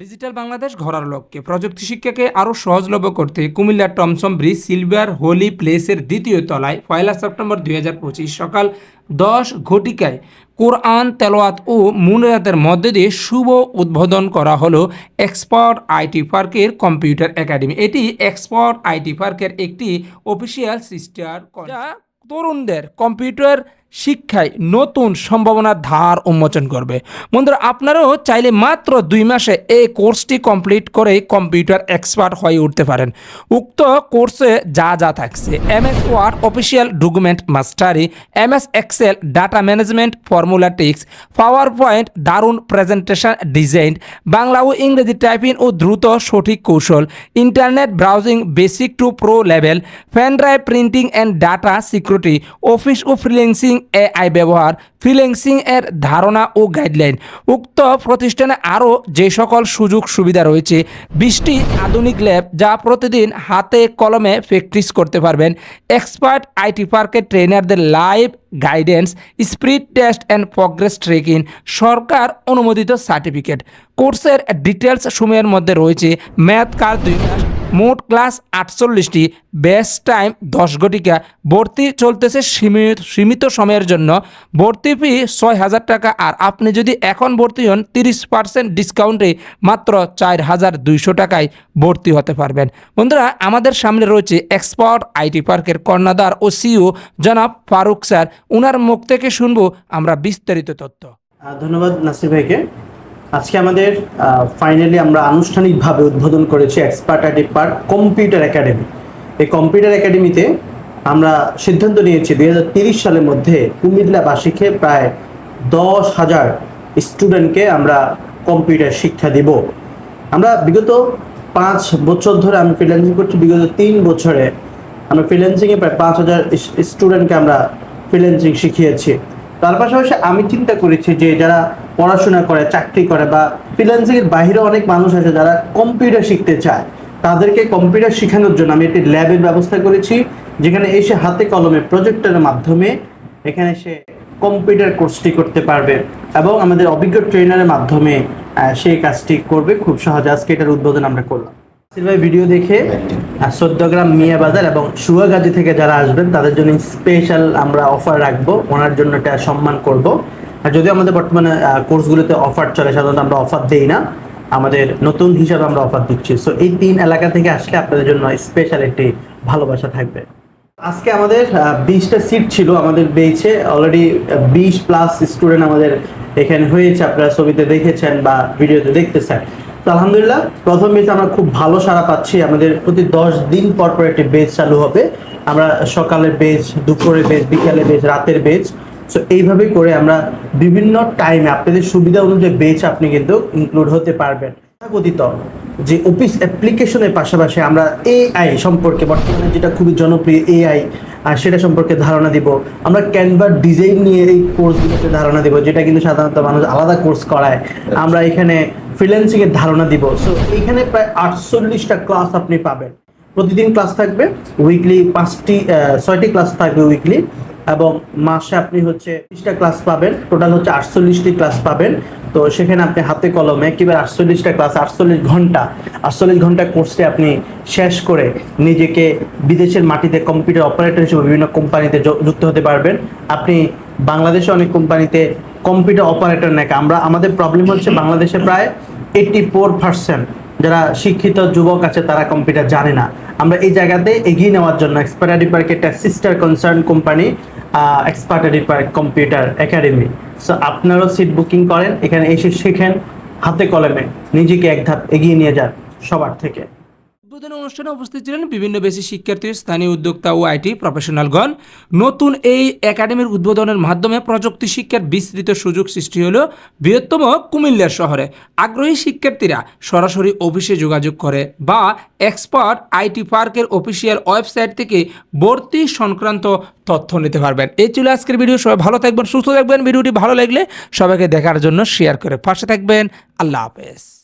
Digital Bangladesh গড়ার লক্ষ্যে প্রযুক্তি শিক্ষাকে আরও সহজলভ্য করতে কুমিল্লার টমসম ব্রিজ, সিলভার হোলি প্লেসের দ্বিতীয় তলায় পয়লা সেপ্টেম্বর দুই হাজার পঁচিশ সকাল দশ ঘটিকায় কোরআন তেলোয়াত ও মুনাজাতের মধ্যে দিয়ে শুভ উদ্বোধন করা হলো এক্সপার্ট আইটি পার্কের কম্পিউটার একাডেমি। এটি এক্সপার্ট আইটি পার্কের একটি অফিসিয়াল সিস্টার তরুণদের কম্পিউটার শিক্ষায় নতুন সম্ভাবনার ধার উন্মোচন করবে। বন্ধুরা, আপনারাও চাইলে মাত্র দুই মাসে এই কোর্সটি কমপ্লিট করে কম্পিউটার এক্সপার্ট হয়ে উঠতে পারেন। উক্ত কোর্সে যা যা থাকছে M S Word, official document mastery M S Excel, data management, ফর্মুলাটিক্স PowerPoint দারুণ প্রেজেন্টেশন ডিজাইন, বাংলা ও ইংরেজি টাইপিং ও দ্রুত সঠিক কৌশল, internet browsing basic to pro level, pen drive printing and data security, office O freelancing AI ব্যবহার freelancing এর ধারণা ও গাইডলাইন উক্ত প্রতিষ্ঠানে আরও যে সকল সুযোগ সুবিধা রয়েছে, বিশটি আধুনিক ল্যাব যা প্রতিদিন হাতে কলমে প্র্যাকটিস করতে পারবেন। এক্সপার্ট আইটি পার্কের ট্রেনারদের live guidance speed test and progress tracking সরকার অনুমোদিত সার্টিফিকেট কোর্সের ডিটেলস সময়ের মধ্যে রয়েছে। ম্যাথ কার দুই মাস মোট ক্লাস আটচল্লিশটি বেস্ট টাইম দশ ঘটিকা। ভর্তি চলতেছে সীমিত সীমিত সময়ের জন্য। ভর্তি ফি ছয় হাজার টাকা আর আপনি যদি এখন ভর্তি হন, তিরিশ পার্সেন্ট ডিসকাউন্টে মাত্র চার হাজার দুইশো টাকায় ভর্তি হতে পারবেন। বন্ধুরা, আমাদের সামনে রয়েছে এক্সপার্ট আইটি পার্কের কর্ণাধার ও সিও জনাব ফারুক স্যার। ওনার মুখ থেকে শুনব আমরা বিস্তারিত তথ্য। ধন্যবাদ নাসির ভাইকে। আজকে আমাদের ফাইনালি আমরা আনুষ্ঠানিকভাবে উদ্বোধন করেছি expert IT park computer academy এই কম্পিউটার একাডেমিতে আমরা সিদ্ধান্ত নিয়েছি দুই সালের মধ্যে কুমিল্লাবাসীকে প্রায় দশ হাজার স্টুডেন্টকে আমরা কম্পিউটার শিক্ষা দিব। আমরা বিগত পাঁচ বছর ধরে আমি ফ্রিল্যান্সিং করছি, বিগত তিন বছরে আমরা ফ্রিল্যান্সিংয়ে প্রায় পাঁচ হাজার স্টুডেন্টকে আমরা ফ্রিল্যান্সিং শিখিয়েছি। তার পাশাপাশি আমি চিন্তা করেছি যে যারা পড়াশোনা করে চাকরি করে বা ফ্রিল্যান্সিং এর বাইরে অনেক মানুষ আছে যারা কম্পিউটার শিখতে চায়। তাদেরকে কম্পিউটার শেখানোর জন্য আমি একটি ল্যাবের ব্যবস্থা করেছি যেখানে এসে হাতে কলমে প্রজেক্টরের মাধ্যমে এখানে সে কম্পিউটার কোর্সটি করতে পারবে এবং আমাদের অভিজ্ঞ ট্রেনারের মাধ্যমে সেই কাজটি করবে খুব সহজে। আজকে এটার উদ্বোধন আমরা করলাম। ভিডিও দেখে আহ, চোদ্দগ্রাম মিয়া বাজার এবং সুয়াগাজী থেকে যারা আসবেন তাদের জন্য স্পেশাল আমরা অফার রাখব। ওনার জন্য এটা সম্মান করব। আর যদিও আমাদের বর্তমানে কোর্সগুলোতে অফার চলে, সাধারণত আমরা অফার দেই না, আমাদের নতুন হিসাবে আমরা অফার দিচ্ছি। সো এই তিন এলাকা থেকে আসলে আপনাদের জন্য স্পেশাল একটি ভালোবাসা থাকবে। আজকে আমাদের বিশটা সিট ছিল আমাদের বেচে অলরেডি বিশ প্লাস স্টুডেন্ট আমাদের এখানে হয়েছে। আপনারা ছবিতে দেখেছেন বা ভিডিওতে দেখতেছেন। তো আলহামদুলিল্লাহ, প্রথম বেচ আমরা খুব ভালো সাড়া পাচ্ছি। আমাদের প্রতি দশ দিন পর পর একটি বেচ চালু হবে। আমরা সকালের বেচ দুপুরের বেচ বিকালের বেচ রাতের বেচ সো এইভাবেই করে আমরা বিভিন্ন টাইমে আপনাদের সুবিধা অনুযায়ী বেচ আপনি কিন্তু ইনক্লুড হতে পারবেন। কথিত যে অফিস অ্যাপ্লিকেশনের পাশাপাশি আমরা এআই সম্পর্কে বর্তমানে যেটা খুবই জনপ্রিয় এআই আর সেটা সম্পর্কে ধারণা দিব। আমরা ক্যানভার ডিজাইন নিয়ে এই কোর্সগুলোতে ধারণা দিব যেটা কিন্তু সাধারণত মানুষ আলাদা কোর্স করায়। আমরা এখানে ফ্রিল্যান্সিং এর ধারণা দিব। সো এখানে প্রায় আটচল্লিশটা ক্লাস আপনি পাবেন। প্রতিদিন ক্লাস থাকবে উইকলি পাঁচটি ছয়টি ক্লাস থাকবে উইকলি এবং মাসে আপনি হচ্ছে বিশটা ক্লাস পাবেন। টোটাল হচ্ছে আটচল্লিশটি ক্লাস পাবেন। তো সেখানে আপনি হাতে কলমে কিংবা আটচল্লিশটা ক্লাস আটচল্লিশ ঘণ্টা আটচল্লিশ ঘণ্টা কোর্সে আপনি শেষ করে নিজেকে বিদেশের মাটিতে কম্পিউটার অপারেটর হিসেবে বিভিন্ন কোম্পানিতে যুক্ত হতে পারবেন। আপনি বাংলাদেশে অনেক কোম্পানিতে কম্পিউটার অপারেটর নাকি। আমরা, আমাদের প্রবলেম হচ্ছে বাংলাদেশে প্রায় এইটটি ফোর পার্সেন্ট যারা শিক্ষিত যুবক আছে, তারা কম্পিউটার জানে না। আমরা এই জায়গাতে এগিয়ে নেওয়ার জন্য এক্সপার্টারি পার্ক একটা সিস্টার কনসার্ন কোম্পানি এক্সপার্টারি পার্ক কম্পিউটার একাডেমি সো আপনারাও সিট বুকিং করেন, এখানে এসে শেখেন, হাতে কলমে। নিজেকে এক ধাপ এগিয়ে নিয়ে যান সবার থেকে। উদ্বোধনী অনুষ্ঠানে উপস্থিত ছিলেন বিভিন্ন বেশি শিক্ষার্থী, স্থানীয় উদ্যোক্তা ও আইটি প্রফেশনালগণ। নতুন এই একাডেমির উদ্বোধনের মাধ্যমে প্রযুক্তি শিক্ষার বিস্তৃত সুযোগ সৃষ্টি হলো বৃহত্তম কুমিল্লার শহরে। আগ্রহী শিক্ষার্থীরা সরাসরি অফিসে যোগাযোগ করে বা এক্সপার্ট আইটি পার্কের অফিসিয়াল ওয়েবসাইট থেকে ভর্তি সংক্রান্ত তথ্য নিতে পারবেন। এই ছিল আজকের ভিডিও। সবাই ভালো থাকবেন, সুস্থ থাকবেন। ভিডিওটি ভালো লাগলে সবাইকে দেখার জন্য শেয়ার করে পাশে থাকবেন। আল্লাহ হাফেজ।